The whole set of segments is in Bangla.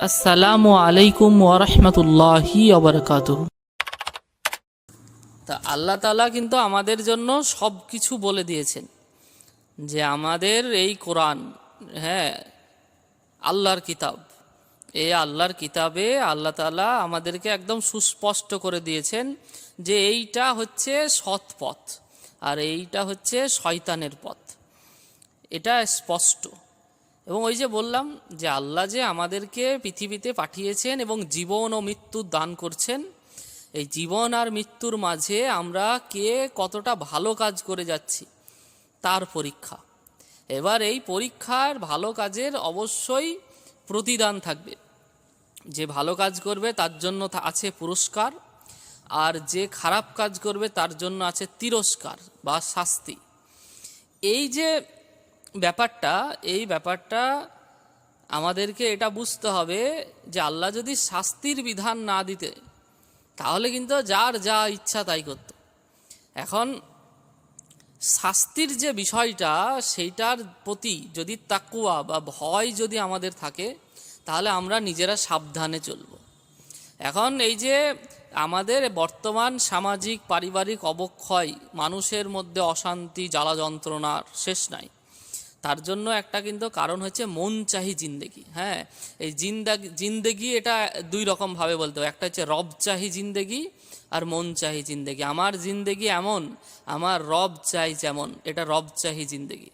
আসসালামু আলাইকুম ওরহমতুল্লাহি অবরকাত তা আল্লাহ তালা কিন্তু আমাদের জন্য সব কিছু বলে দিয়েছেন যে আমাদের এই কোরআন হ্যাঁ আল্লাহর কিতাব। এই আল্লাহর কিতাবে আল্লাহ তালা আমাদেরকে একদম সুস্পষ্ট করে দিয়েছেন যে এইটা হচ্ছে সৎ পথ আর এইটা হচ্ছে শয়তানের পথ। এটা স্পষ্ট। এবং ওই যে বললাম যে আল্লাহ যে আমাদেরকে পৃথিবীতে পাঠিয়েছেন এবং জীবন ও মৃত্যু দান করছেন, এই জীবন আর মৃত্যুর মাঝে আমরা কে কতটা ভালো কাজ করে যাচ্ছি, তার পরীক্ষা। এবার এই পরীক্ষার ভালো কাজের অবশ্যই প্রতিদান থাকবে। যে ভালো কাজ করবে তার জন্য আছে পুরস্কার, আর যে খারাপ কাজ করবে তার জন্য আছে তিরস্কার বা শাস্তি। এই যে ব্যাপারটা, এই ব্যাপারটা আমাদেরকে এটা বুঝতে হবে যে আল্লাহ যদি শাস্তির বিধান না দিতে, তাহলে কিন্তু যার যা ইচ্ছা তাই করত। এখন শাস্তির যে বিষয়টা, সেইটার প্রতি যদি তাকুয়া বা ভয় যদি আমাদের থাকে, তাহলে আমরা নিজেরা সাবধানে চলব। এখন এই যে আমাদের বর্তমান সামাজিক, পারিবারিক অবক্ষয়, মানুষের মধ্যে অশান্তি জ্বালা যন্ত্রণার শেষ নাই। তার জন্য একটা কিন্তু কারণ হচ্ছে মন চাহি জিন্দেগি হ্যাঁ? এই জিন্দা, জিন্দেগি এটা দুই রকমভাবে বলতে হবে। একটা হচ্ছে রব চাহি জিন্দেগি আর মন চাহি জিন্দেগি। আমার জিন্দেগি এমন, আমার রব চাই যেমন, এটা রব চাহি জিন্দেগি।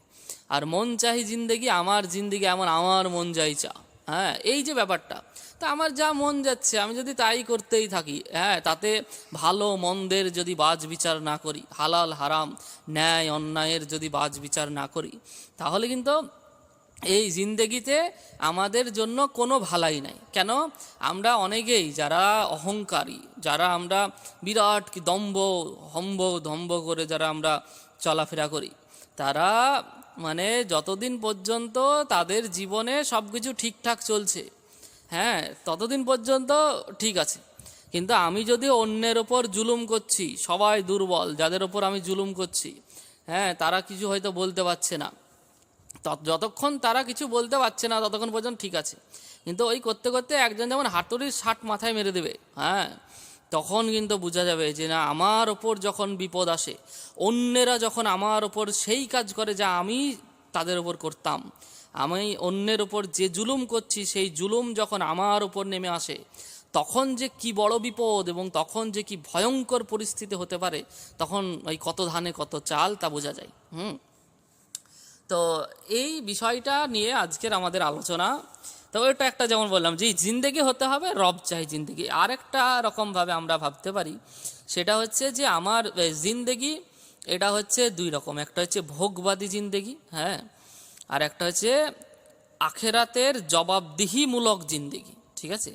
আর মন চাহি জিন্দেগি, আমার জিন্দেগি এমন, আমার মন চাই চা হ্যাঁ এই যে ব্যাপারটা। তা আমার যা মন যাচ্ছে, আমি যদি তাই করতেই থাকি হ্যাঁ তাতে ভালো মন্দের যদি বাজ বিচার না করি, হালাল, হারাম, ন্যায়, অন্যায়ের যদি বাজ বিচার না করি, তাহলে কিন্তু এই জিন্দেগিতে আমাদের জন্য কোনো ভালাই নাই। কেন? আমরা অনেকেই যারা অহংকারী, যারা আমরা বিরাট কি দম্ভ, হম্ব ধম্ব করে যারা আমরা চলাফেরা করি, তারা মানে যতদিন পর্যন্ত তাদের জীবনে সব কিছু ঠিকঠাক চলছে হ্যাঁ ততদিন পর্যন্ত ঠিক আছে। কিন্তু আমি যদি অন্যের ওপর জুলুম করছি, সবাই দুর্বল, যাদের ওপর আমি জুলুম করছি হ্যাঁ তারা কিছু হয়তো বলতে পারছে না। যতক্ষণ তারা কিছু বলতে পারছে না, ততক্ষণ পর্যন্ত ঠিক আছে। কিন্তু ওই করতে করতে একজন যেমন হাতুড়ির ষাট মাথায় মেরে দেবে হ্যাঁ তখন কিন্তু বোঝা যাবে যে না, আমার ওপর যখন বিপদ আসে, অন্যেরা যখন আমার ওপর সেই কাজ করে যা আমি তাদের ওপর করতাম, আমি অন্যের ওপর যে জুলুম করছি, সেই জুলুম যখন আমার ওপর নেমে আসে, তখন যে কি বড় বিপদ এবং তখন যে কি ভয়ঙ্কর পরিস্থিতি হতে পারে, তখন ওই কত ধানে কত চাল তা বোঝা যায়। হুম? তো এই বিষয়টা নিয়ে আজকের আমাদের আলোচনা। তো ওইটা একটা যেমন বললাম, যে জিন্দেগি হতে হবে, রব চাই জিন্দেগি। আর একটা রকমভাবে আমরা ভাবতে পারি, সেটা হচ্ছে যে আমার জিন্দেগি, এটা হচ্ছে দুই রকম। একটা হচ্ছে ভোগবাদী জিন্দেগি হ্যাঁ আর একটা হচ্ছে আখেরাতের জবাবদিহিমূলক জিন্দেগি, ঠিক আছে?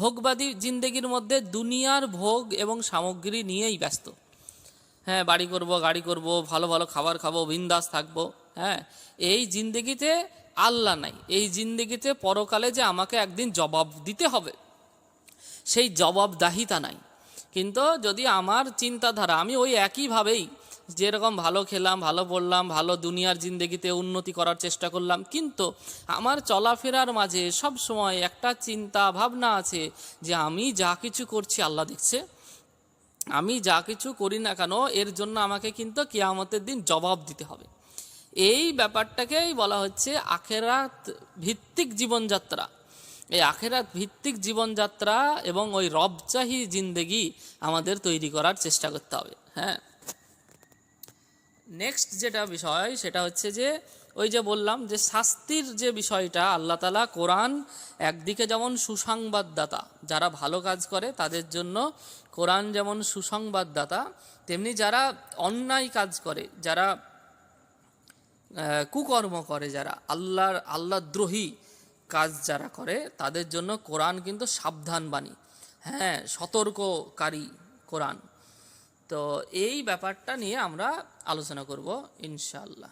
ভোগবাদী জিন্দেগির মধ্যে দুনিয়ার ভোগ এবং সামগ্রী নিয়েই ব্যস্ত। হ্যাঁ বাড়ি করব, গাড়ি করব, ভালো ভালো খাবার খাব, বিন্দাস থাকব হ্যাঁ এই জিন্দেগিতে আল্লাহ নাই। এই জিন্দেগিতে পরকালে যে আমাকে একদিন জবাব দিতে হবে, সেই জবাবদাহিতা নাই। কিন্তু যদি আমার চিন্তাধারা, আমি ওই একইভাবেই যেরকম ভালো খেলাম, ভালো পড়লাম, ভালো দুনিয়ার জিন্দেগিতে উন্নতি করার চেষ্টা করলাম, কিন্তু আমার চলাফেরার মাঝে সব সময় একটা চিন্তা ভাবনা আছে যে আমি যা কিছু করছি আল্লাহ দেখছে, আমি যা কিছু করি না কেন, এর জন্য আমাকে কিন্তু কিয়ামতের দিন জবাব দিতে হবে। এই ব্যাপারটাকেই বলা হচ্ছে আখেরাত ভিত্তিক জীবনযাত্রা। এই আখেরাত ভিত্তিক জীবনযাত্রা এবং ওই রবচাহি জিন্দেগি আমাদের তৈরি করার চেষ্টা করতে হবে হ্যাঁ। নেক্সট যেটা বিষয়, সেটা হচ্ছে যে, ওই যে বললাম যে শাস্তির যে বিষয়টা, আল্লাহ তালা কোরআন একদিকে যেমন সুসংবাদদাতা, যারা ভালো কাজ করে তাদের জন্য কোরআন যেমন সুসংবাদদাতা, তেমনি যারা অন্যায় কাজ করে, যারা কুকর্ম করে যারা, আল্লাহর আল্লাহদ্রোহী কাজ যারা করে, তাদের জন্য কোরআন কিন্তু সাবধান বাণী হ্যাঁ সতর্ককারী কোরআন। তো এই ব্যাপারটা নিয়ে আমরা আলোচনা করব, ইনশাআল্লাহ।